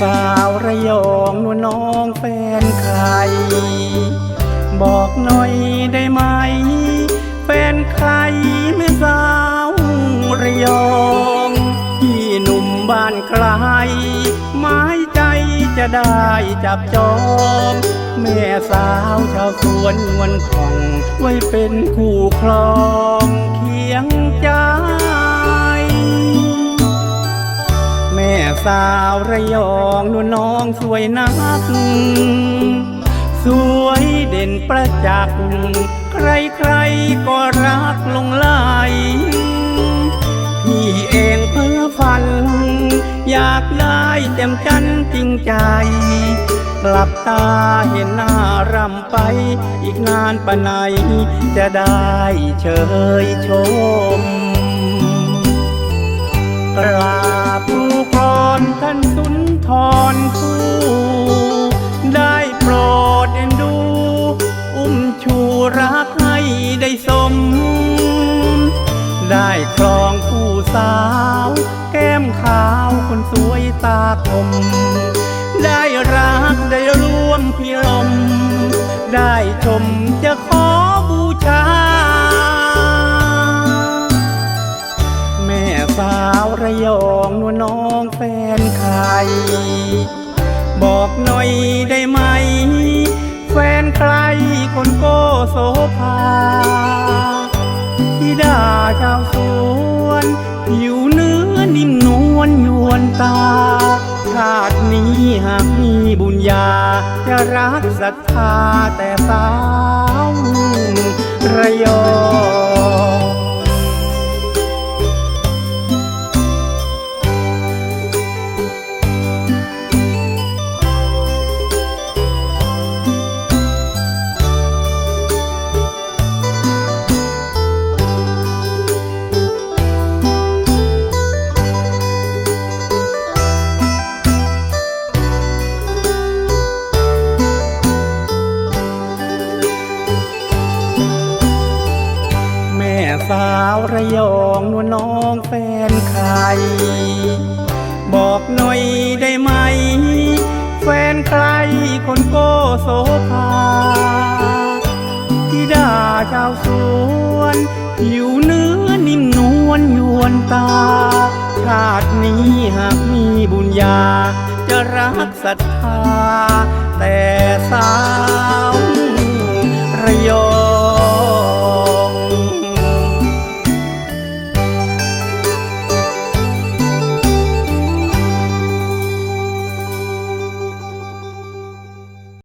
สาวระยองนวลน้องแฟนใคร บอกหน่อยได้ไหม แฟนใครแม่สาวระยองพี่หนุ่มบ้านใครไม้ใจจะได้จับจองแม่สาวชาวสวนนวลผ่องไว้เป็นคู่ครองเคียงใจ แม่สาวระย น้องสวยนัก สวยเด่นประจักษ์ใครๆก็รักหลงไหลพี่เองเพ้อฝัน อยากได้เต็มจันจริงใจ กลับตาเห็นหน้ารำไป อีกนานปะไหนจะได้เชยชมกรา อนท่านสุนทรผู้ได้โปรดเอ็นดู อุ้มชูรักให้ได้สม ได้ครองผู้สาว แก้มขาวคนสวยตาคม ได้รักได้ร่วมพิรม ได้ชมจะขอ หน่อยได้ไหม แฟนใครคนโกโสภาที่ดาชาวสวนผิวเนื้อนิ่มนวลยวนตาชาตินี้หากมีบุญญา จะรักศรัทธาแต่สาวระยองาวระยองนวลน้องแฟนใคร บอกหน่อยได้ไหม แฟนใครคนโกโสภาที่ด่าชาวสวนผิวเนื้อนิ่มนวลยวนตา ชาตินี้หากมีบุญญา จะรักศรัทธาแต่สาวระย